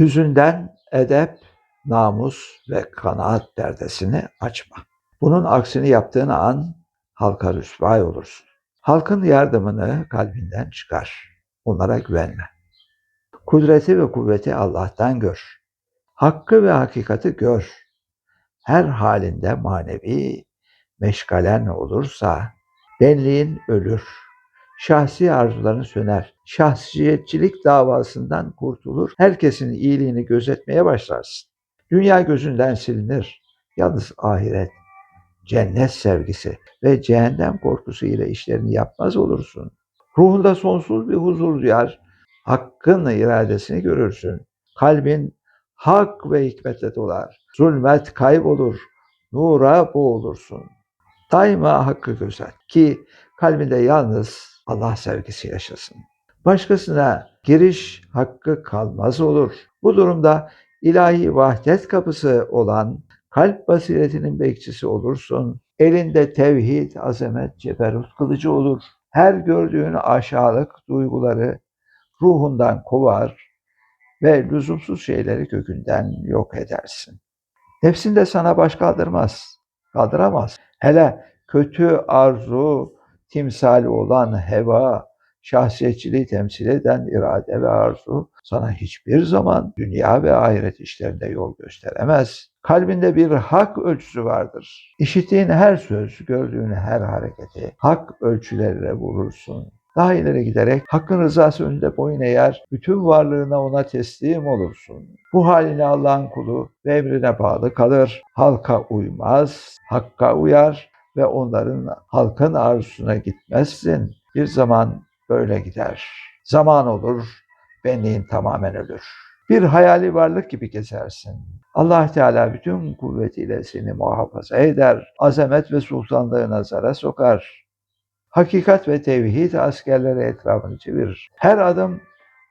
Yüzünden edep, namus ve kanaat perdesini açma. Bunun aksini yaptığın an halka rüsvay olursun. Halkın yardımını kalbinden çıkar. Onlara güvenme. Kudreti ve kuvveti Allah'tan gör. Hakkı ve hakikati gör. Her halinde manevi meşgalen olursa benliğin ölür. Şahsi arzuların söner. Şahsiyetçilik davasından kurtulur. Herkesin iyiliğini gözetmeye başlarsın. Dünya gözünden silinir. Yalnız ahiret, cennet sevgisi ve cehennem korkusu ile işlerini yapmaz olursun. Ruhunda sonsuz bir huzur duyar. Hakkın iradesini görürsün. Kalbin hak ve hikmetle dolar. Zulmet kaybolur. Nura boğulursun. Daima hakkı gözet ki kalbinde yalnız Allah sevgisi yaşasın. Başkasına giriş hakkı kalmaz olur. Bu durumda ilahi vahdet kapısı olan kalp basiretinin bekçisi olursun. Elinde tevhid, azamet, ceberut kılıcı olur. Her gördüğün aşağılık duyguları ruhundan kovar ve lüzumsuz şeyleri kökünden yok edersin. Nefsin de sana baş kaldırmaz, kaldıramaz. Hele kötü arzu, timsali olan heva, şahsiyetçiliği temsil eden irade ve arzu sana hiçbir zaman dünya ve ahiret işlerinde yol gösteremez. Kalbinde bir hak ölçüsü vardır. İşittiğin her söz, gördüğün her hareketi hak ölçüleriyle vurursun. Daha ileri giderek hakkın rızası önünde boyun eğer, bütün varlığına ona teslim olursun. Bu haline Allah'ın kulu ve emrine bağlı kalır. Halka uymaz, hakka uyar ve onların halkın arzusuna gitmezsin. Bir zaman böyle gider. Zaman olur, benliğin tamamen ölür. Bir hayali varlık gibi gezersin. Allah Teala bütün kuvvetiyle seni muhafaza eder. Azamet ve sultanlığı nazara sokar. Hakikat ve tevhid askerleri etrafını çevirir. Her adım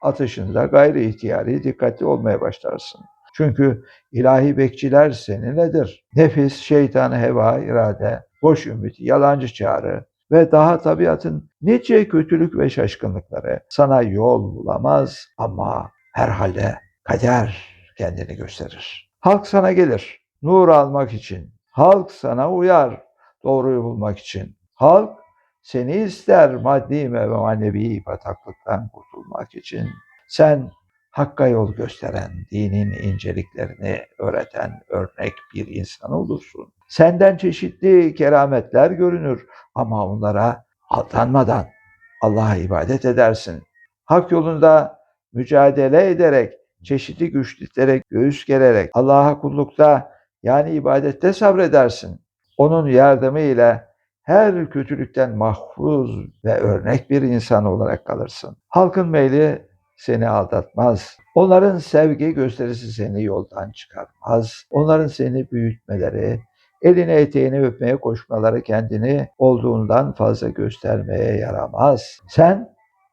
atışında gayri ihtiyari dikkatli olmaya başlarsın. Çünkü ilahi bekçiler seninledir. Nefis, şeytan, heva, irade, boş ümit, yalancı çağrı ve daha tabiatın nice kötülük ve şaşkınlıkları sana yol bulamaz ama herhalde kader kendini gösterir. Halk sana gelir, nur almak için. Halk sana uyar, doğruyu bulmak için. Halk seni ister maddi ve manevi bataklıktan kurtulmak için. Sen Hakka yol gösteren, dinin inceliklerini öğreten örnek bir insan olursun. Senden çeşitli kerametler görünür ama onlara aldanmadan Allah'a ibadet edersin. Hak yolunda mücadele ederek, çeşitli güçlüklere göğüs gererek Allah'a kullukta yani ibadette sabredersin. Onun yardımı ile her kötülükten mahfuz ve örnek bir insan olarak kalırsın. Halkın meyli seni aldatmaz. Onların sevgi gösterisi seni yoldan çıkarmaz. Onların seni büyütmeleri, eline eteğini öpmeye koşmaları kendini olduğundan fazla göstermeye yaramaz. Sen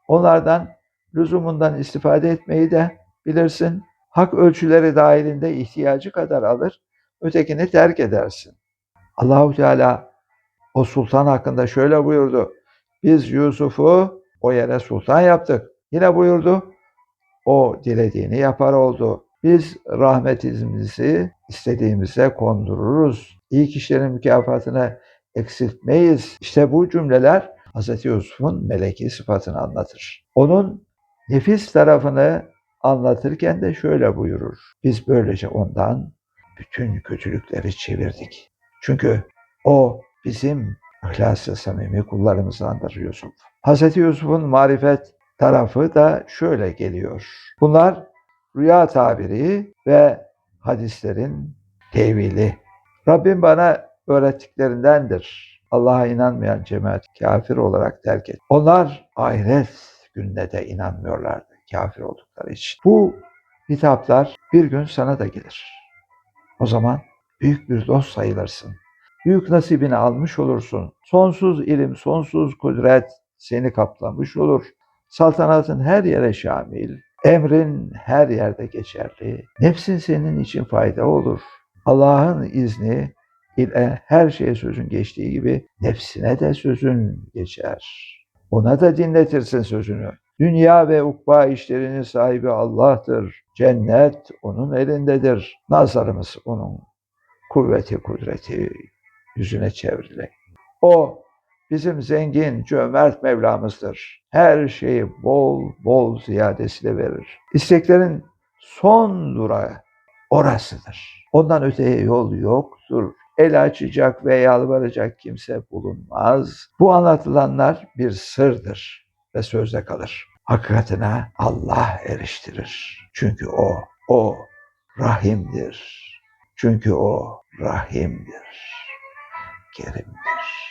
onlardan lüzumundan istifade etmeyi de bilirsin. Hak ölçüleri dahilinde ihtiyacı kadar alır, ötekini terk edersin. Allahu Teala o sultan hakkında şöyle buyurdu. Biz Yusuf'u o yere sultan yaptık. Yine buyurdu. O dilediğini yapar oldu. Biz rahmetimizi istediğimize kondururuz. İyi kişilerin mükafatını eksiltmeyiz. İşte bu cümleler Hz. Yusuf'un meleki sıfatını anlatır. Onun nefis tarafını anlatırken de şöyle buyurur. Biz böylece ondan bütün kötülükleri çevirdik. Çünkü o bizim ihlas-ı samimi kullarımızdandır Yusuf. Hz. Yusuf'un marifet tarafı da şöyle geliyor. Bunlar rüya tabiri ve hadislerin tevili. Rabbim bana öğrettiklerindendir. Allah'a inanmayan cemaat kafir olarak terk et. Onlar ahiret gününe de inanmıyorlardı kafir oldukları için. Bu hitaplar bir gün sana da gelir. O zaman büyük bir dost sayılırsın. Büyük nasibini almış olursun. Sonsuz ilim, sonsuz kudret seni kaplamış olur. Saltanatın her yere şamil, emrin her yerde geçerli. Nefsin senin için fayda olur. Allah'ın izni ile her şeye sözün geçtiği gibi nefsine de sözün geçer. Ona da dinletirsin sözünü. Dünya ve ukba işlerinin sahibi Allah'tır. Cennet onun elindedir. Nazarımız onun kuvveti, kudreti yüzüne çevrilen. O bizim zengin, cömert Mevlamızdır. Her şeyi bol bol ziyadesiyle verir. İsteklerin son durağı orasıdır. Ondan öteye yol yoktur. El açacak ve yalvaracak kimse bulunmaz. Bu anlatılanlar bir sırdır ve sözde kalır. Hakikatine Allah eriştirir. Çünkü o, o rahimdir. Çünkü o rahimdir, kerimdir.